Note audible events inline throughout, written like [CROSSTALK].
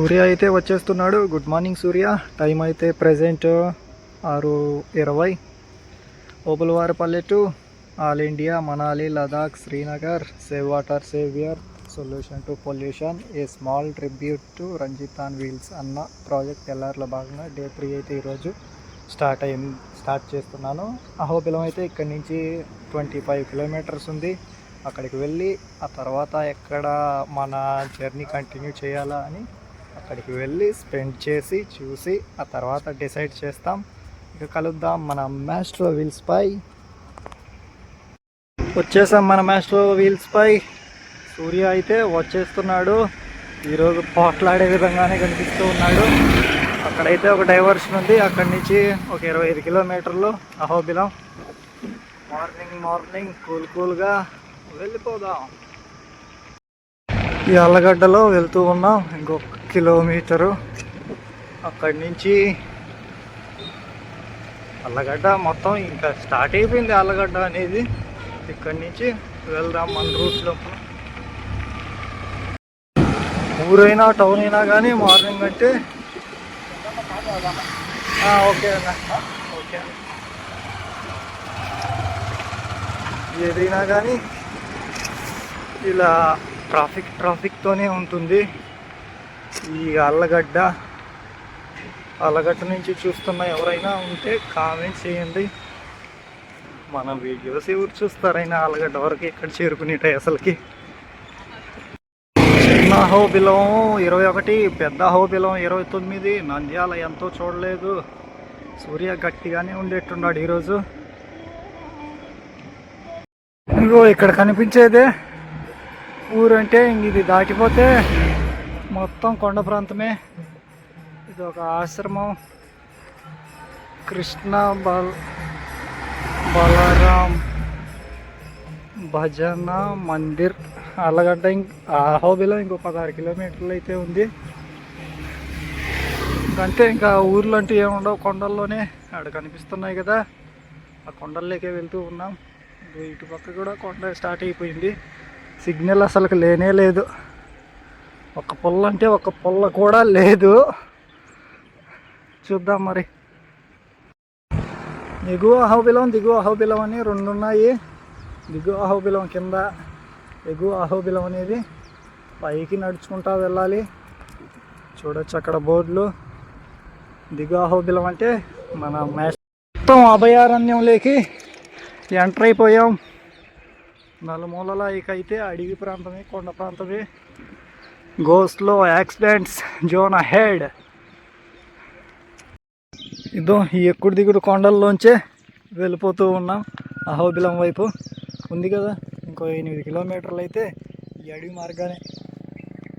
సూర్య అయితే వచ్చేస్తున్నాడు. Good morning Surya. Time అయితే ప్రజెంట్ ఆరు ఇరవై. ఓపులవారి పల్లెటూ all India Manali Ladakh Srinagar save water saviour solution to pollution a small tribute to Ranjithan wheels అన్న project ఎల్ఆర్లో భాగంగా డే త్రీ అయితే ఈరోజు స్టార్ట్ అయింది స్టార్ట్ చేస్తున్నాను. అహోబిలం అయితే ఇక్కడి నుంచి ట్వంటీ ఫైవ్ కిలోమీటర్స్ ఉంది. అక్కడికి వెళ్ళి ఆ తర్వాత ఎక్కడ మన జర్నీ కంటిన్యూ చేయాలా అని అక్కడికి వెళ్ళి స్పెండ్ చేసి చూసి ఆ తర్వాత డిసైడ్ చేస్తాం. ఇక కలుద్దాం మన మ్యాస్ట్రో వీల్స్ పై. వచ్చేసాం మన మ్యాస్ట్రో వీల్స్ పై. సూర్య అయితే వచ్చేస్తున్నాడు. ఈరోజు పోట్లాడే విధంగానే కనిపిస్తూ ఉన్నాడు. అక్కడైతే ఒక డైవర్షన్ ఉంది. అక్కడి నుంచి ఒక ఇరవై ఐదు కిలోమీటర్లు అహోబిలం. మార్నింగ్ మార్నింగ్ కూల్ కూల్గా వెళ్ళిపోదాం. ఈ అల్లగడ్డలో వెళ్తూ ఉన్నాం. ఇంకొక కిలోమీటరు. అక్కడి నుంచి అల్లగడ్డ మొత్తం ఇంకా స్టార్ట్ అయిపోయింది అల్లగడ్డ అనేది. ఇక్కడి నుంచి వెళ్దాం మన రూట్లో ఊరైనా టౌన్ అయినా కానీ మార్నింగ్ అంటే ఓకే అన్న. ఓకే ఏదైనా కానీ ఇలా ట్రాఫిక్ ట్రాఫిక్తోనే ఉంటుంది. ఈ అల్లగడ్డ అల్లగడ్డ నుంచి చూస్తున్న ఎవరైనా ఉంటే కామెంట్ చేయండి. మన వీడియోస్ ఎవరు చూస్తారైనా అల్లగడ్డ వరకు ఇక్కడ చేరుకునేటాయి అసలుకి? చిన్న హోబిలం ఇరవై ఒకటి పెద్ద హోబిలం ఇరవై తొమ్మిది. నంద్యాల ఎంతో చూడలేదు. సూర్య గట్టిగానే ఉండేట్టున్నాడు ఈరోజు. ఇగో ఇక్కడ కనిపించేదే. ఊరంటే ఇది దాటిపోతే మొత్తం కొండ ప్రాంతమే. ఇది ఒక ఆశ్రమం. కృష్ణ బల్ బలరాం భజన మందిర్. అల్లగడ్డ ఇంక అహోబిలో ఇంకో పదహారు కిలోమీటర్లు అయితే ఉంది. అంతే ఇంకా ఊర్లో అంటూ ఏముండవు కొండల్లోనే అక్కడ కనిపిస్తున్నాయి కదా. ఆ కొండల్లోకే వెళ్తూ ఉన్నాం. ఇటు పక్క కూడా కొండ స్టార్ట్ అయిపోయింది. సిగ్నల్ అసలు లేనే లేదు. ఒక పుల్ల అంటే ఒక పుల్ల కూడా లేదు. చూద్దాం మరి. దిగువ అహోబిలం దిగువ అహోబిలం అని రెండు ఉన్నాయి దిగువ అహోబిలం కింద ఎగువ అహోబిలం అనేది పైకి నడుచుకుంటా వెళ్ళాలి. చూడొచ్చు అక్కడ బోర్డులు. దిగువ అహోబిలం అంటే మన మొత్తం అభయారణ్యంలోకి ఎంటర్ అయిపోయాం. నలుమూలలా ఇక అయితే అడవి ప్రాంతమే కొండ ప్రాంతమే. గోస్లో యాక్సిడెంట్స్ జోన్ హెడ్ ఇదో ఈ ఎక్కుడు దిగుడు కొండల్లోంచే వెళ్ళిపోతూ ఉన్నాం అహోబిలం వైపు. ఉంది కదా ఇంకో ఎనిమిది కిలోమీటర్లు అయితే ఈ అడవి మార్గానే.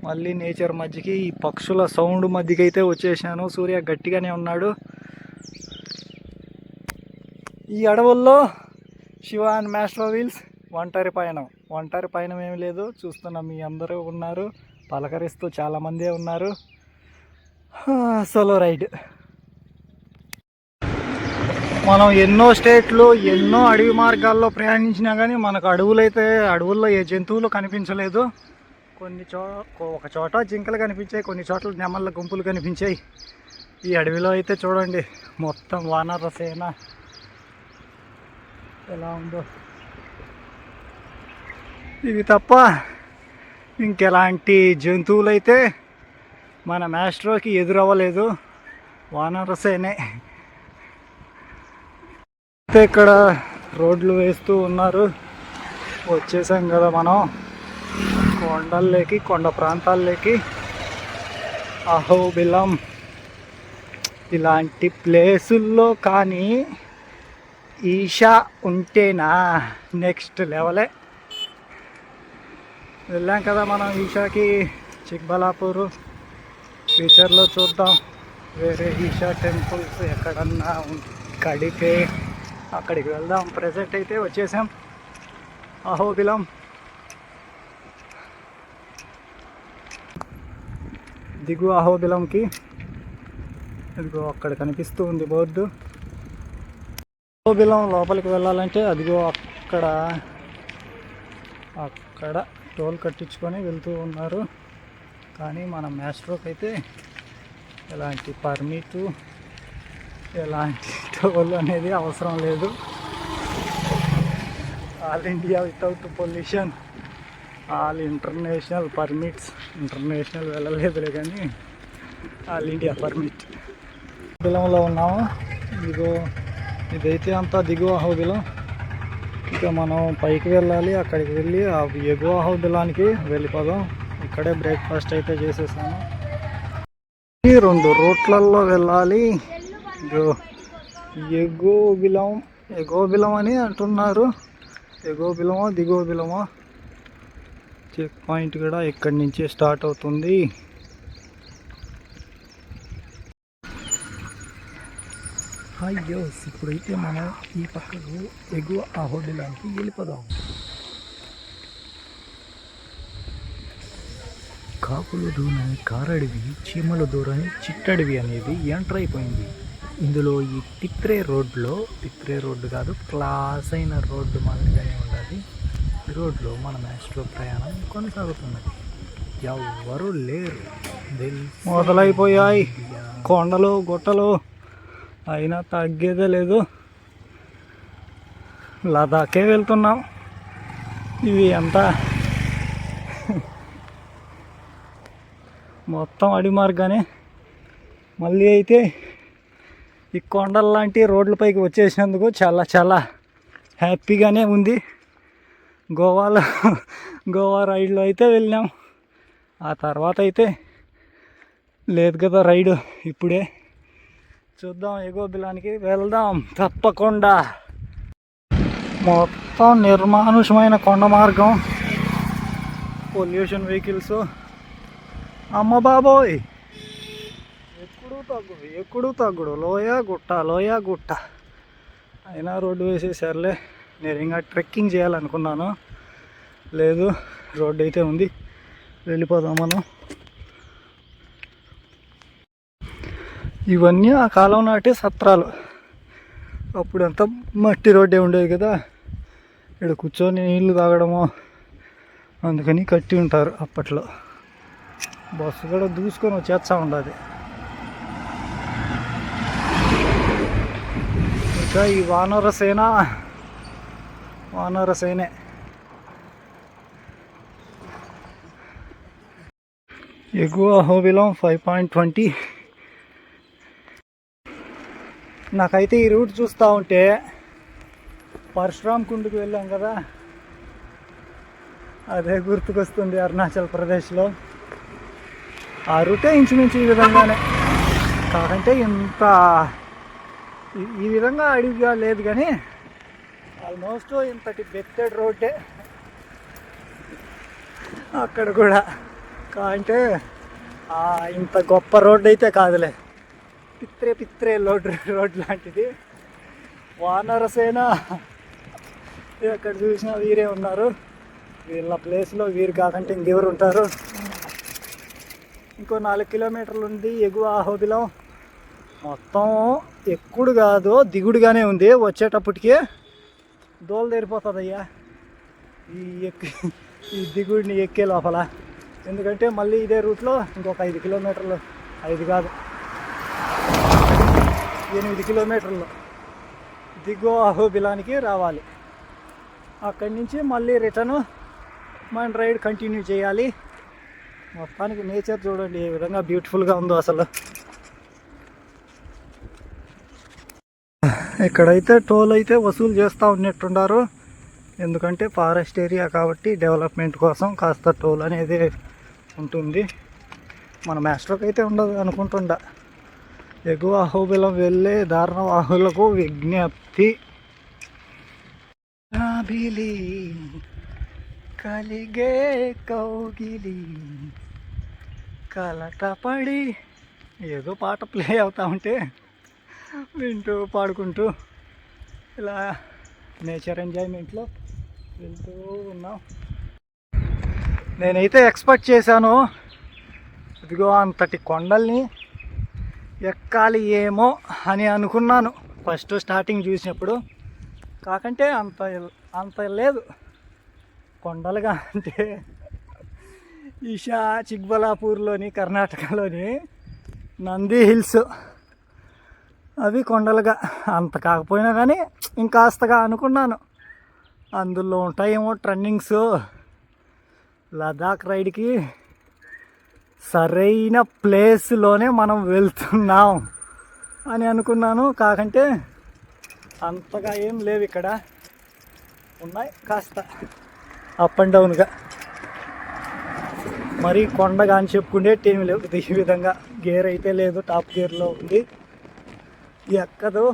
మళ్ళీ నేచర్ మధ్యకి ఈ పక్షుల సౌండ్ మధ్యకి అయితే వచ్చేసాను. సూర్య గట్టిగానే ఉన్నాడు. ఈ అడవుల్లో శివ అండ్ మ్యాస్ట్రో వీల్స్ ఒంటరి పయనం. ఒంటరి పయనం ఏమి లేదు చూస్తున్నాం మీ అందరూ ఉన్నారు. పలకరిస్తూ చాలామందే ఉన్నారు. Solo ride. మనం ఎన్నో స్టేట్లు ఎన్నో అడవి మార్గాల్లో ప్రయాణించినా కానీ మనకు అడవులైతే అడవుల్లో ఏ జంతువులు కనిపించలేదు. కొన్ని చో ఒక చోట జింకలు కనిపించాయి కొన్ని చోట్ల నెమళ్ళ గుంపులు కనిపించాయి. ఈ అడవిలో అయితే చూడండి మొత్తం వానర సేన ఎలా ఉందో. ఇవి తప్ప ఇంకెలాంటి జంతువులైతే మన మ్యాస్ట్రోకి ఎదురవ్వలేదు. వానరసేనే అయితే ఇక్కడ రోడ్లు వేస్తూ ఉన్నారు. వచ్చేసాం కదా మనం కొండల్లోకి కొండ ప్రాంతాల్లోకి. అహోబిలం. ఇలాంటి ప్లేసుల్లో కానీ ఈషా ఉంటేనా నెక్స్ట్ లెవలే. వెళ్ళాం కదా మనం ఈషాకి చిక్బలాపూర్. ఫ్యూచర్లో చూద్దాం. వేరే ఈషా టెంపుల్స్ ఎక్కడన్నా కడితే అక్కడికి వెళ్దాం. ప్రజెంట్ అయితే వచ్చేసాం. అహోబిలం. దిగువ అహోబిలంకి. ఇదిగో అక్కడ కనిపిస్తూ ఉంది బోర్డు. అహోబిలం లోపలికి వెళ్ళాలంటే అదిగో అక్కడ అక్కడ టోల్ కట్టించుకొని వెళ్తూ ఉన్నారు. కానీ మన మ్యాస్ట్రోకి అయితే ఎలాంటి పర్మిటు ఎలాంటి [LAUGHS] టోల్ అనేది అవసరం లేదు. All India without pollution all international permits international వెళ్ళలేదులే కానీ ఆల్ ఇండియా పర్మిట్. బిలంలో ఉన్నాము. ఇదిగో ఇదైతే అంతా దిగువ హౌదిలం. ఇక మనం పైకి వెళ్ళాలి అక్కడికి వెళ్ళి ఆ ఎగువ హౌదిలానికి వెళ్ళిపోదాం. ఇక్కడే బ్రేక్ఫాస్ట్ అయితే చేసేసాను. ఈ రెండు రూట్లలో వెళ్ళాలి. ఇదిగో బిలం ఎగువ బిలం అని అంటున్నారు. ఎగువ బిలమో బిలమో. చెక్ పాయింట్ కూడా ఇక్కడి నుంచే స్టార్ట్ అవుతుంది. అయ్యో ఇప్పుడైతే మనం ఈ పక్కకు ఎగువ ఆ హోటల్కి వెళ్ళిపోదాం. కాకులు దూరని కారడివి చీమల దూరని చిట్టడివి అనేది ఎంటర్ అయిపోయింది. ఇందులో ఈ తిత్రే రోడ్లో తిత్రే రోడ్డు కాదు క్లాస్ అయిన రోడ్డు మాదిరిగానే ఉండాలి. ఈ రోడ్లో మన మ్యాస్ట్రో ప్రయాణం కొనసాగుతున్నది. ఎవ్వరూ లేరు. మొదలైపోయాయి కొండలు గుట్టలు అయినా తగ్గేదే లేదు. లదాఖే వెళ్తున్నాం. ఇవి అంతా మొత్తం అడి మార్గానే. మళ్ళీ అయితే ఈ కొండల లాంటి రోడ్లపైకి వచ్చేసినందుకు చాలా చాలా హ్యాపీగానే ఉంది. గోవాలో గోవా రైడ్లో అయితే వెళ్ళాం ఆ తర్వాత అయితే లేదు కదా రైడు ఇప్పుడే. చూద్దాం ఎగో బిలానికి వెళ్దాం తప్పకుండా. మొత్తం నిర్మానుషమైన కొండ మార్గం. పొల్యూషన్ వెహికల్స్ అమ్మ బాబోయ్! ఎప్పుడు తగ్గుడు ఎప్పుడు తగ్గుడు. లోయ గుట్ట లోయ గుట్ట. అయినా రోడ్డు వేసేసారులే. నేను ఇంకా ట్రెక్కింగ్ చేయాలనుకున్నాను. లేదు రోడ్డు అయితే ఉంది. వెళ్ళిపోదాం మనం. ఇవన్నీ ఆ కాలం నాటే సత్రాలు. అప్పుడంతా మట్టి రోడ్డే ఉండేది కదా. ఇక్కడ కూర్చొని నీళ్ళు తాగడము అందుకని కట్టి ఉంటారు అప్పట్లో. బస్సు కూడా దూసుకొని వచ్చేస్తా ఉండదు. ఇంకా ఈ వానర సేన వానర సేనే. ఎగువ హోబిలం ఫైవ్ పాయింట్ ట్వంటీ. నాకైతే ఈ రూట్ చూస్తూ ఉంటే పరశురామ్ కుండుకు వెళ్ళాం కదా. అదే గుర్తుకొస్తుంది అరుణాచల్ ప్రదేశ్లో. ఆ రూటే ఇంచుమించు ఈ విధంగానే. కాకంటే ఇంత ఈ- విధంగా అడివిగా లేదు కానీ ఆల్మోస్ట్ ఇంతటి బెత్తెడ్ రోడ్డే. అక్కడ కూడా. కాంటే ఇంత గొప్ప రోడ్డు అయితే కాదులే. పిత్రే పిత్రే రోడ్ రోడ్ లాంటిది. వానరసేన ఎక్కడ చూసినా వీరే ఉన్నారు. వీళ్ళ ప్లేస్లో వీరు కాకంటే ఇంకెవరు ఉంటారు. ఇంకో నాలుగు కిలోమీటర్లు ఉంది ఎగువ ఆహోబిలం. మొత్తం ఎక్కుడు కాదు దిగుడుగానే ఉంది. వచ్చేటప్పటికి దోలు తెరిపోతుందయ్యా. ఈ ఎక్కి ఈ దిగుడిని ఎక్కే లోపల. ఎందుకంటే మళ్ళీ ఇదే రూట్లో ఇంకొక ఐదు కిలోమీటర్లు. ఐదు కాదు. ఎనిమిది కిలోమీటర్లు దిగువ అహోబిలానికి రావాలి. అక్కడి నుంచి మళ్ళీ రిటర్న్ మన రైడ్ కంటిన్యూ చేయాలి. మొత్తానికి నేచర్ చూడండి ఏ విధంగా బ్యూటిఫుల్గా ఉందో అసలు. ఇక్కడైతే టోల్ అయితే వసూలు చేస్తూ ఉన్నట్టున్నారు. ఎందుకంటే ఫారెస్ట్ ఏరియా కాబట్టి డెవలప్మెంట్ కోసం కాస్త టోల్ అనేది ఉంటుంది. మన మాస్టర్కి అయితే ఉండదు అనుకుంటుండ. ఎగువ అహోబిలం వెళ్ళే దారుణవాహులకు విజ్ఞప్తి. కాబిలి కలిగే కౌగిలి కలటపడి ఏదో పాట ప్లే అవుతా ఉంటే వింటూ పాడుకుంటూ ఇలా నేచర్ ఎంజాయ్మెంట్లో వెళ్తూ ఉన్నాం. నేనైతే ఎక్స్పెక్ట్ చేశాను ఇదిగో అంతటి కొండల్ని ఎక్కాలి ఏమో అని అనుకున్నాను. ఫస్ట్ స్టార్టింగ్ చూసినప్పుడు కాకంటే అంత అంత లేదు. కొండలుగా అంటే ఈషా చిక్బలాపూర్లోని కర్ణాటకలోని నంది హిల్స్. అవి కొండలుగా. అంత కాకపోయినా కానీ ఇంకాస్తగా అనుకున్నాను. అందులో ఉంటాయేమో ట్రన్నింగ్స్. లదాఖ్ రైడ్కి సరైన ప్లేస్లోనే మనం వెళ్తున్నాం అని అనుకున్నాను. కాకంటే అంతగా ఏం లేవు ఇక్కడ. ఉన్నాయి కాస్త అప్ అండ్ డౌన్గా మరి కొండగా అని చెప్పుకుంటే ఏమి లేవు. ఈ విధంగా గేర్ అయితే లేదు. టాప్ గేర్లో ఉంది. ఎక్కదు.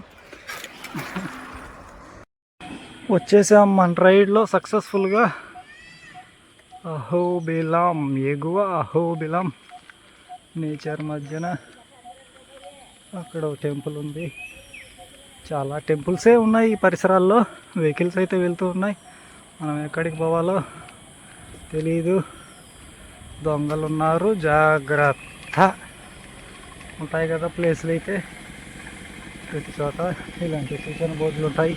వచ్చేసాం మన రైడ్లో సక్సెస్ఫుల్గా అహోబిలాం ఎగువ అహోబిలాం నేచర్ మధ్యన అక్కడ టెంపుల్ ఉంది. చాలా టెంపుల్సే ఉన్నాయి ఈ పరిసరాల్లో. వెహికల్స్ అయితే వెళ్తూ ఉన్నాయి. మనం ఎక్కడికి పోవాలో తెలీదు. దొంగలు ఉన్నారు జాగ్రత్త. ఉంటాయి కదా ప్లేస్లు అయితే. ప్రతి చోట ఇలాంటి సూచన బోర్డులు ఉంటాయి.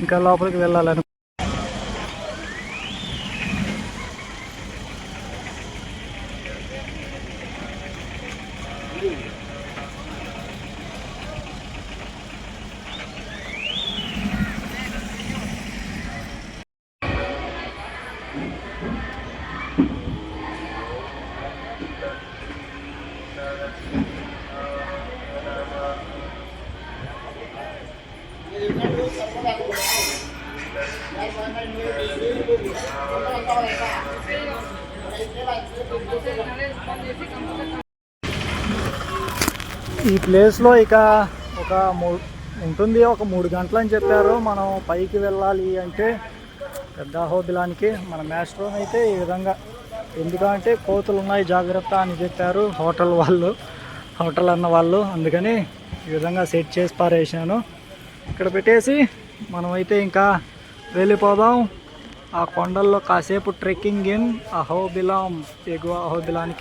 ఇంకా లోపలికి వెళ్ళాలని ప్లేస్లో ఇక ఒక మూ ఉంటుంది ఒక మూడు గంటలు అని చెప్పారు. మనం పైకి వెళ్ళాలి అంటే పెద్ద హోబిలానికి మన మ్యాస్ట్రో అయితే ఈ విధంగా ఎందుకంటే కోతులు ఉన్నాయి జాగ్రత్త అని చెప్పారు హోటల్ వాళ్ళు హోటల్ అన్న వాళ్ళు. అందుకని ఈ విధంగా సెట్ చేసి పారేసాను ఇక్కడ పెట్టేసి మనమైతే ఇంకా వెళ్ళిపోదాం. ఆ కొండల్లో కాసేపు ట్రెక్కింగ్ ఇన్ అహోబిలాం ఎగువ అహోబిలానికి.